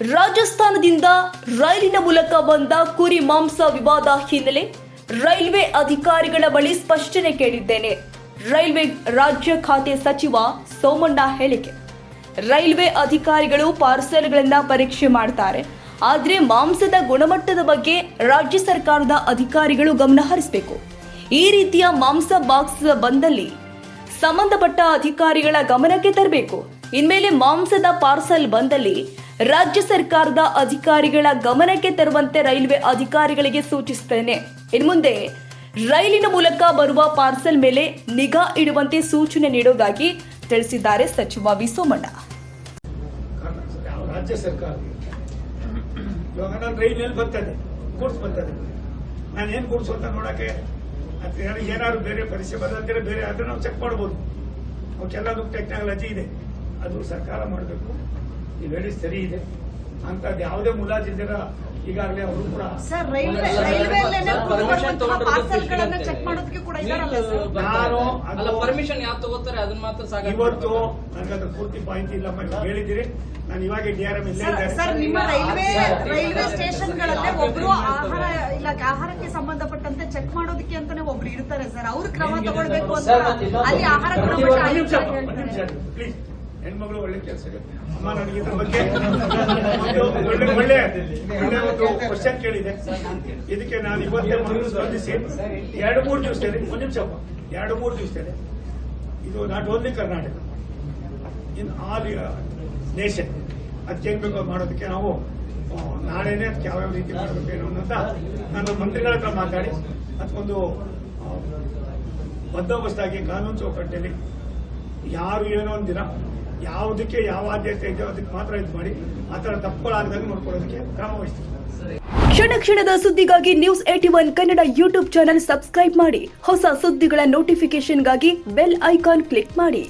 ರಾಜಸ್ಥಾನದಿಂದ ರೈಲಿನ ಮೂಲಕ ಬಂದ ಕುರಿ ಮಾಂಸ ವಿವಾದ ಹಿನ್ನೆಲೆ ರೈಲ್ವೆ ಅಧಿಕಾರಿಗಳ ಬಳಿ ಸ್ಪಷ್ಟನೆ ಕೇಳಿದ್ದೇನೆ. ರೈಲ್ವೆ ರಾಜ್ಯ ಖಾತೆ ಸಚಿವ ಸೋಮಣ್ಣ ಹೇಳಿಕೆ. ರೈಲ್ವೆ ಅಧಿಕಾರಿಗಳು ಪಾರ್ಸೆಲ್ಗಳನ್ನ ಪರೀಕ್ಷೆ ಮಾಡ್ತಾರೆ. ಆದ್ರೆ ಮಾಂಸದ ಗುಣಮಟ್ಟದ ಬಗ್ಗೆ ರಾಜ್ಯ ಸರ್ಕಾರದ ಅಧಿಕಾರಿಗಳು ಗಮನ ಹರಿಸಬೇಕು. ಈ ರೀತಿಯ ಮಾಂಸ ಬಾಕ್ಸ್ ಬಂದಲ್ಲಿ ಸಂಬಂಧಪಟ್ಟ ಅಧಿಕಾರಿಗಳ ಗಮನಕ್ಕೆ ತರಬೇಕು. ಇನ್ಮೇಲೆ ಮಾಂಸದ ಪಾರ್ಸಲ್ ಬಂದಲ್ಲಿ ರಾಜ್ಯ ಸರ್ಕಾರದ ಅಧಿಕಾರಿಗಳ ಗಮನಕ್ಕೆ ತರುವಂತೆ ರೈಲ್ವೆ ಅಧಿಕಾರಿಗಳಿಗೆ ಸೂಚಿಸುತ್ತೇನೆ. ಇನ್ಮುಂದೆ ರೈಲಿನ ಮೂಲಕ ಬರುವ ಪಾರ್ಸೆಲ್ ಮೇಲೆ ನಿಗಾ ಇಡುವಂತೆ ಸೂಚನೆ ನೀಡುವುದಾಗಿ ತಿಳಿಸಿದ್ದಾರೆ ಸಚಿವ ವಿ ಸೋಮಣ್ಣ ರಾಜ್ಯ ಸರ್ಕಾರ. ಇವಾಗ ನಾನು ರೈಲಿನಲ್ಲಿ ಬರ್ತದೆ? ಗೂಡ್ಸ್ ಬರ್ತದೆ. ನಾನು ಏನು ಗೂಡ್ಸ್ ಅಂತ ನೋಡಕ್ಕೆ ಅದು ಏನಾದ್ರು- ಬೇರೆ ಪರೀಕ್ಷೆ ಬದಂದ್ರೆ ಬೇರೆ ಆದ್ರೆ ನಾವು ಚೆಕ್ ಮಾಡ್ಬೋದು. ಅವಕ್ಕೆಲ್ಲದಕ್ಕೂ ಟೆಕ್ನಾಲಜಿ ಇದೆ. ಅದು ಸರ್ಕಾರ ಮಾಡಬೇಕು. ನೀವು ಹೇಳಿ ಸರಿ ಇದೆ. ಅಂತದ್ದು ಯಾವುದೇ ಮುಲಾಜಿದ್ದೀರ ಈಗಾಗಲೇ ಅವರು ಕೂಡ ಸರ್ ರೈಲ್ವೆ ಚೆಕ್ ಮಾಡೋದಕ್ಕೆ ಕೂಡ ನಾನು ಅಲ್ಲ ಪರ್ಮಿಷನ್ ಯಾರು ತಗೋತಾರೆ? ಅದನ್ನ ಮಾತ್ರ ಸಾಕು ಇವತ್ತು ನನಗೆ ಅದ್ರ ಪೂರ್ತಿ ಮಾಹಿತಿ ಇಲ್ಲ ನೀವು ಹೇಳಿದಿರಿ ನಾನು ಇವಾಗ ಡಿಆರ್ಎಂ ಆರ್ ಎಂ ಇಲ್ಲೇ ಸರ್ ಸರ್ ನಿಮ್ಮ ರೈಲ್ವೆ ರೈಲ್ವೆ ಸ್ಟೇಷನ್ಗಳಲ್ಲೇ ಒಬ್ರು ಆಹಾರ ಇಲ್ಲ ಆಹಾರಕ್ಕೆ ಸಂಬಂಧಪಟ್ಟಂತೆ ಚೆಕ್ ಮಾಡೋದಕ್ಕೆ ಅಂತಾನೆ ಒಬ್ರು ಇರ್ತಾರೆ ಸರ್. ಅವ್ರು ಕ್ರಮ ತಗೊಳ್ಬೇಕು ಅಂತ ಅಲ್ಲಿ ಆಹಾರ ಹೇಳ್ತಾರೆ. ಪ್ಲೀಸ್. ಹೆಣ್ಮಗಳು ಒಳ್ಳೆ ಕೆಲಸ ಅಮ್ಮ ನನಗೆ ಇದ್ರ ಬಗ್ಗೆ ಒಂದು ಒಳ್ಳೆ ಒಳ್ಳೆ ಒಳ್ಳೆ ಒಂದು ಕ್ವಶನ್ ಕೇಳಿದೆ. ಇದಕ್ಕೆ ನಾನು ಇವತ್ತೇ ಮನಸ್ಸು ಸ್ಪಂದಿಸಿ ಎರಡು ಮೂರು ದಿವಸದಲ್ಲಿ, ಒಂದು ನಿಮಿಷಪ್ಪ ಎರಡು ಮೂರು ದಿವಸದಲ್ಲಿ ಇದು not only Karnataka, in all nation. ಅದಕ್ಕೆ ಬೇಕೋ ಮಾಡೋದಕ್ಕೆ ನಾವು ನಾಳೆನೆ ಅದಕ್ಕೆ ಯಾವ್ಯಾವ ರೀತಿ ಮಾಡಬೇಕು ಅಂತ ನಾನು ಮಂತ್ರಿಗಳ ಹತ್ರ ಮಾತಾಡಿ, ಅದಕ್ಕೊಂದು ಒಂದು ಬಂದೋಬಸ್ತಾಗಿ ಕಾನೂನು ಚೌಕಟ್ಟಲ್ಲಿ ಯಾರು ಏನೋ ಒಂದಿನ ಯಾವುದಕ್ಕೆ ಯಾವ ಆದ್ಯತೆ ಇದೆ ಅದಕ್ಕೆ ಮಾತ್ರ ಇದು ಮಾಡಿ ಆ ಥರ ತಪ್ಪುಗಳಾಗದಂಗೆ ನೋಡ್ಕೊಳ್ಳೋದಕ್ಕೆ ಕ್ರಮ ವಹಿಸ್ತೀವಿ. ಕ್ಷಣ ಕ್ಷಣದ ಸುದ್ದಿಗಾಗಿ news eighty one Kannada YouTube channel subscribe ಮಾಡಿ. ಹೊಸ ಸುದ್ದಿಗಳ ನೋಟಿಫಿಕೇಶನ್ಗಾಗಿ ಬೆಲ್ ಐಕಾನ್ ಕ್ಲಿಕ್ ಮಾಡಿ.